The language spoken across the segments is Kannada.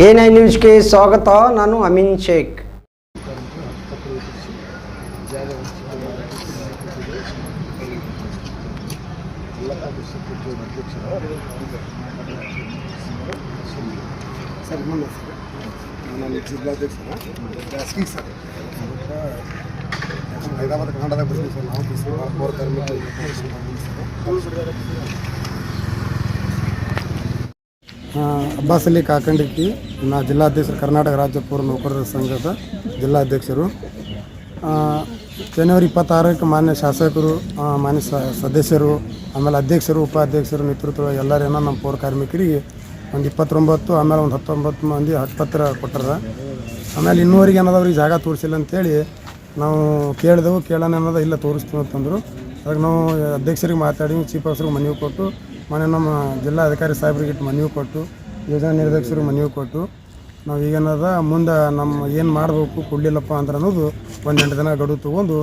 ಎನ್ ಐ ನ್ಯೂಸ್ಗೆ ಸ್ವಾಗತ ನಾನು ಅಮೀನ್ ಶೇಖ್ ಸರ್ ಇನ್ನೊಂದು ಸರ್ ನಾನು ಜಿಲ್ಲಾಧ್ಯಕ್ಷರ ಜಾಸ್ತಿ ಸರ್ ಯಾಕಂದ್ರೆ ಹೈದರಾಬಾದ್ ಕನ್ನಡದಾಗ ಬರ್ತೀವಿ ಸರ್ ನಾವು ಬಿಸಿ ಪೌರ ಅಬ್ಬಾಸ್ ಅಲಿ ಕಾಕಂಡಿಕ್ಕಿ ನಾ ಜಿಲ್ಲಾಧ್ಯಕ್ಷರು, ಕರ್ನಾಟಕ ರಾಜ್ಯ ಪೂರ್ವ ನೌಕರರ ಸಂಘದ ಜಿಲ್ಲಾಧ್ಯಕ್ಷರು. ಜನವರಿ ಇಪ್ಪತ್ತಾರಕ್ಕೆ ಮಾನ್ಯ ಶಾಸಕರು ಮಾನ್ಯ ಸದಸ್ಯರು, ಆಮೇಲೆ ಅಧ್ಯಕ್ಷರು, ಉಪಾಧ್ಯಕ್ಷರು ನೇತೃತ್ವ ಎಲ್ಲರೇನ ನಮ್ಮ ಪೌರ ಕಾರ್ಮಿಕರಿಗೆ ಒಂದು ಇಪ್ಪತ್ತೊಂಬತ್ತು, ಆಮೇಲೆ ಒಂದು ಹತ್ತೊಂಬತ್ತು ಮಂದಿ ಹಕ್ಕುಪತ್ರ ಕೊಟ್ಟಾರ. ಆಮೇಲೆ ಇನ್ನೂವರೆಗೆ ಏನದವ್ರಿಗೆ ಜಾಗ ತೋರಿಸಿಲ್ಲ ಅಂತೇಳಿ ನಾವು ಕೇಳಿದೆವು, ಕೇಳೋಣ ಅನ್ನೋದು ಇಲ್ಲ, ತೋರಿಸ್ತೀವಿ ಅಂತಂದರು. ಅದಕ್ಕೆ ನಾವು ಅಧ್ಯಕ್ಷರಿಗೆ ಮಾತಾಡಿ, ಚೀಫ್ ಆಫೀಸರ್ಗೆ ಮನವಿ ಕೊಟ್ಟು ಮನೆ ನಮ್ಮ ಜಿಲ್ಲಾ ಅಧಿಕಾರಿ ಸಾಹೇಬ್ರಿಗೆ ಇಟ್ಟು ಮನವಿ ಕೊಟ್ಟು, ಯೋಜನಾ ನಿರ್ದೇಶಕರಿಗೆ ಮನವಿ ಕೊಟ್ಟು, ನಾವು ಈಗೇನದ ಮುಂದೆ ನಮ್ಮ ಏನು ಮಾಡಬೇಕು, ಕೊಡಲಿಲ್ಲಪ್ಪ ಅಂದ್ರೆ ಅನ್ನೋದು ಒಂದೆಂಟು ದಿನ ಗಡು ತೊಗೊಂಡು,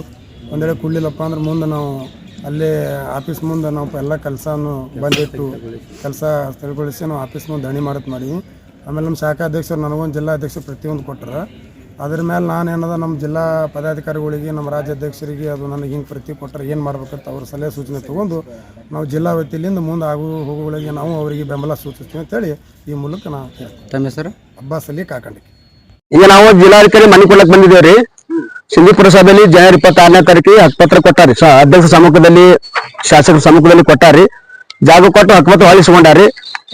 ಒಂದೆಡೆ ಕೊಡಲಿಲ್ಲಪ್ಪ ಅಂದ್ರೆ ಮುಂದೆ ನಾವು ಅಲ್ಲೇ ಆಫೀಸ್ ಮುಂದೆ ನಾವು ಎಲ್ಲ ಕೆಲಸವನ್ನು ಬಂದಿಟ್ಟು, ಕೆಲಸ ಸ್ಥಳಗೊಳಿಸಿ ನಾವು ಆಫೀಸ್ ಮುಂದೆ ದಣಿ ಮಾಡೋದು ಮಾಡಿ ಆಮೇಲೆ ನಮ್ಮ ಶಾಖಾಧ್ಯಕ್ಷರು ನನಗೊಂದು ಜಿಲ್ಲಾಧ್ಯಕ್ಷರು ಪ್ರತಿಯೊಂದು ಕೊಟ್ಟರೆ ಅದ್ರ ಮೇಲೆ ನಾನು ಏನದ ನಮ್ಮ ಜಿಲ್ಲಾ ಪದಾಧಿಕಾರಿಗಳಿಗೆ ನಮ್ಮ ರಾಜ್ಯಾಧ್ಯಕ್ಷರಿಗೆ ಅದು ನನಗೆ ಹಿಂಗೆ ಪ್ರತಿ ಕೊಟ್ಟರೆ ಏನು ಮಾಡ್ಬೇಕಂತ ಅವ್ರ ಸಲಹೆ ಸೂಚನೆ ತೊಗೊಂಡು ನಾವು ಜಿಲ್ಲಾ ವತಿಯಿಂದ ಮುಂದೆ ಆಗು ಹೋಗುಗಳಿಗೆ ನಾವು ಅವರಿಗೆ ಬೆಂಬಲ ಸೂಚಿಸ್ತೀವಿ ಅಂತೇಳಿ ಈ ಮೂಲಕ ನಾವು ತಮ್ಮ ಹೆಸರು? ಅಬ್ಬಾಸ್ ಅಲಿ ಕಾಕಂಡಿ ಈಗ ನಾವು ಜಿಲ್ಲಾಧಿಕಾರಿ ಮನೆ ಕೊಡಕ್ಕೆ ಬಂದಿದ್ದೇವೆ ರೀ ಸಿಂಧಿಪುರ ಸಭೆಯಲ್ಲಿ ಜನವರಿ ಇಪ್ಪತ್ತಾರನೇ ತಾರೀಕಿಗೆ ಹಕ್ಪತ್ರ ಕೊಟ್ಟಾರಿ ಅಧ್ಯಕ್ಷ ಸಮ್ಮುಖದಲ್ಲಿ ಶಾಸಕರ ಸಮ್ಮುಖದಲ್ಲಿ ಕೊಟ್ಟಾರಿ ಜಾಗ ಕೊಟ್ಟು ಹಕ್ಪತ್ರ ಹೊಲಿಸ್ಕೊಂಡಾರಿ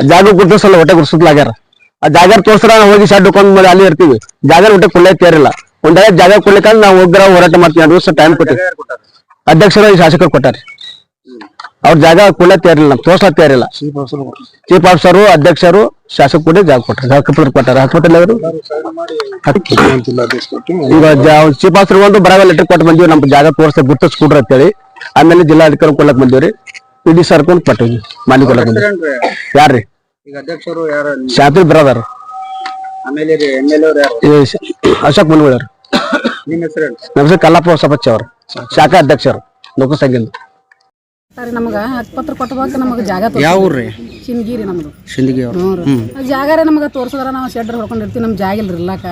ಜಾಗ ಗುರುತಿಸಲು ಹೊಟ್ಟೆ ಗುರುತಿಸ್ಲಾಗ್ಯಾರ ಆ ಜಾಗ ತೋರ್ಸ್ರ ಹೋಗಿ ಶೆಡ್ ಮೇಲೆ ಅಲ್ಲಿ ಇರ್ತೀವಿ. ಜಾಗ ಊಟ ಕೊಡ್ಲೇ ತೇರಿಲ್ಲ ಒಂದ್ ಜಾಗ ಕೊಡ್ಲಿಕ್ಕೆ ನಾವು ಉಗ್ರ ಹೋರಾಟ ಮಾಡ್ತೀವಿ. ಎರಡು ದಿವಸ ಟೈಮ್ ಕೊಟ್ಟಿವಿ. ಅಧ್ಯಕ್ಷರು ಶಾಸಕರು ಕೊಟ್ಟಾರಿ. ಅವ್ರ ಜಾಗ ಕೊಡ್ಲೇ ತೇರಿಲ್ಲ ತೋರ್ಸ್ಲಾ ತೇರಿಲ್ಲ ಚೀಫ್ ಆಫೀಸರು ಅಧ್ಯಕ್ಷರು ಶಾಸಕ ಕೂಡ ಜಾಗ ಕೊಟ್ಟಾರೆ ಜಾಗ ಕೊಟ್ಟಾರೆ. ಹಾಸ್ಪಿಟಲ್ ಅವರು ಈಗ ಚೀಫ್ ಆಫೀಸರ್ ಒಂದು ಬರಗ ಲೆಟರ್ ಕೊಟ್ಟು ಬಂದಿವಿ. ನಮ್ ಜಾಗ ತೋರಿಸ ಗುರ್ತಿಸ್ಕೊಡ್ರಿ ಅಂತೇಳಿ. ಆಮೇಲೆ ಜಿಲ್ಲಾಧಿಕಾರಿ ಕೊಡ್ಲಕ್ ಬಂದಿವ್ರಿ. ಪಿ ಡಿ ಸರ್ಕೊಂಡು ಕೊಟ್ಟಿವಿ ಮಾಲಿ ಕೊಡ್ಲಕ್ ಬಂದಿವಿ ಈಗ ಅಧ್ಯಕ್ಷರು ಯಾರು ಶಾಂತಿ ಬ್ರದರ್. ಆಮೇಲೆ ಎಂ ಎಲ್ ಅವ್ರು ಯಾರು? ಅಶೋಕ್ ಮುನ್ಗಳರ್. ನಿಮ್ಮ ಹೆಸರು ಹೇಳಿ. ನಮ್ಮ ಹೆಸರು ಕಲ್ಲಪ್ಪ ಹೊಸಪಚ್ಚ ಅವರು. ಶಾಖಾ ಅಧ್ಯಕ್ಷರು ಲೋಕ ಸಂಘದಿಂದ ಸರಿ ನಮಗ ಹಕ್ಕುಪತ್ರ ಕೊಟ್ಟಬೇಕು ನಮಗೆ ಜಾಗ ಯಾವ ಊರ್ರಿ? ಶಿನ್ಗಿರಿ ನಮ್ದು. ಶಿಂದಗಿ ಅವ್ರು. ಹ್ಞೂ ರೀ. ಜಾಗರೇ ನಮಗೆ ತೋರ್ಸಿದ್ರೆ ನಾವು ಶೆಡ್ರ್ ಹೊಡ್ಕೊಂಡಿರ್ತೀವಿ ನಮ್ಮ ಜಾಗ ಇಲ್ರಿ ಇರ್ಲಾಕ.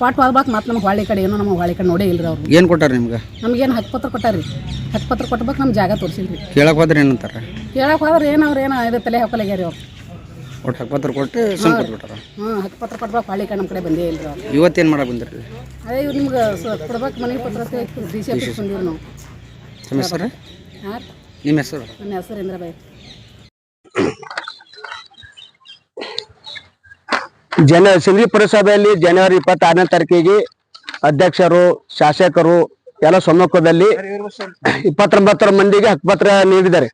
ಪಾಟ್ ಹೋಗ್ಬೇಕು ಮತ್ತೆ ನಮ್ಗೆ ಹಳ್ಳಿ ಕಡೆ ಏನೋ ನಮ್ಗೆ ಹಳ್ಳಿ ಕಡೆ ನೋಡೇ ಇಲ್ರಿ ಅವ್ರು. ಏನ್ ಕೊಟ್ಟಾರ ನಿಮ್ಗೆ? ನಮಗೇನು ಹಕ್ಕುಪತ್ರ ಕೊಟ್ಟಾರಿ. ಹಕ್ಕುಪತ್ರ ಕೊಟ್ಬೇಕು ನಮ್ಗೆ ಜಾಗ ತೋರಿಸಿಲ್ರಿ. ಕೇಳಕ್ ಹೋದ್ರೆ ಏನಂತಾರ ಹೇಳಕ್ ಹೋದ್ರೆ ಏನು ಅವ್ರು ಏನೋ ಇದು ತಲೆ ಹಾಕಲಾಗ್ಯಾರಿ ಅವ್ರು. ಒಟ್ಟು ಹಕ್ಕುಪತ್ರ ಕೊಟ್ಟು ಸುಮ್ ಕೊಟ್ಬಿಟ್ಟಾರ? ಹ್ಞೂ ಪತ್ರ ಕೊಟ್ಬೇಕು ಹೊಳ್ಳಿ ಕಡೆ ನಮ್ಮ ಕಡೆ ಬಂದೇ ಇಲ್ಲ ಅವ್ರು. ಇವತ್ತೇನ್ ಮಾಡಕ್ ಬಂದಿರಿ ಅದೇ ಇವ್ರು ನಿಮ್ಗೆ ಕೊಡ್ಬೇಕು ಮನೆ ಪತ್ರ ಡಿ ಸಿ ಆಫೀಸ್ ಬಂದೀವಿ ನಾವು. ತಮ್ಮ ಹೆಸರು ಹಾಂ? ನಿಮ್ಮ ಹೆಸರು? ನನ್ನ ಹೆಸರು ಇಂದ್ರಬಾಯಿ. ಜನ ಸಿಂಧಿ ಪುರಸಭೆಯಲ್ಲಿ ಜನವರಿ ಇಪ್ಪತ್ತಾರನೇ ತಾರೀಕಿಗೆ ಅಧ್ಯಕ್ಷರು ಶಾಸಕರು ಎಲ್ಲ ಸಮ್ಮುಖದಲ್ಲಿ ಇಪ್ಪತ್ತೊಂಬತ್ತರ ಮಂದಿಗೆ ಹಕ್ಕುಪತ್ರ ನೀಡಿದ್ದಾರೆ.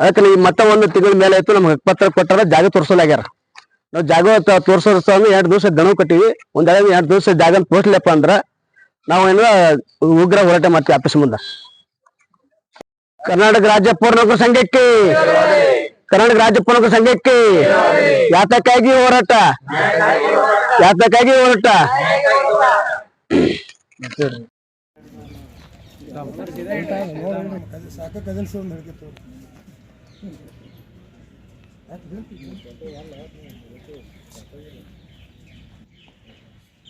ಅದಕ್ಕೆ ಈ ಮತ್ತ ಒಂದು ತಿಂಗಳ ಮೇಲೆ ಆಯ್ತು, ನಮ್ಗೆ ಪತ್ರ ಕೊಟ್ಟಾರ, ಜಾಗ ತೋರಿಸಲಾಗ್ಯಾರ. ನಾವು ಜಾಗ ತ- ಅಂದ್ರೆ ಎರಡು ದಿವಸ ದಣವು ಕಟ್ಟಿವಿ. ಒಂದ್ ಎರಡು ದಿವಸ ಜಾಗ ತೋರ್ಸ್ಲಪ್ಪ ಅಂದ್ರ ನಾವು ಏನ ಉಗ್ರ ಹೋರಾಟ ಮಾಡ್ತೀವಿ ಆಫೀಸ್ ಮುಂದೆ. ಕರ್ನಾಟಕ ರಾಜ್ಯ ಪೂರ್ಣಕ ಸಂಘಕ್ಕೆ. ಕರ್ನಾಟಕ ರಾಜ್ಯ ಪೂರ್ಣಕ ಸಂಘಕ್ಕೆ. ಯಾತಕ್ಕಾಗಿ ಹೋರಾಟ? ಯಾತಕ್ಕಾಗಿ ಹೋರಾಟ?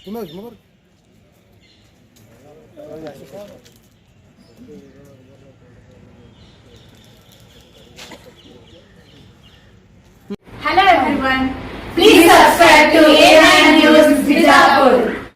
كماش مغرب Hello everyone.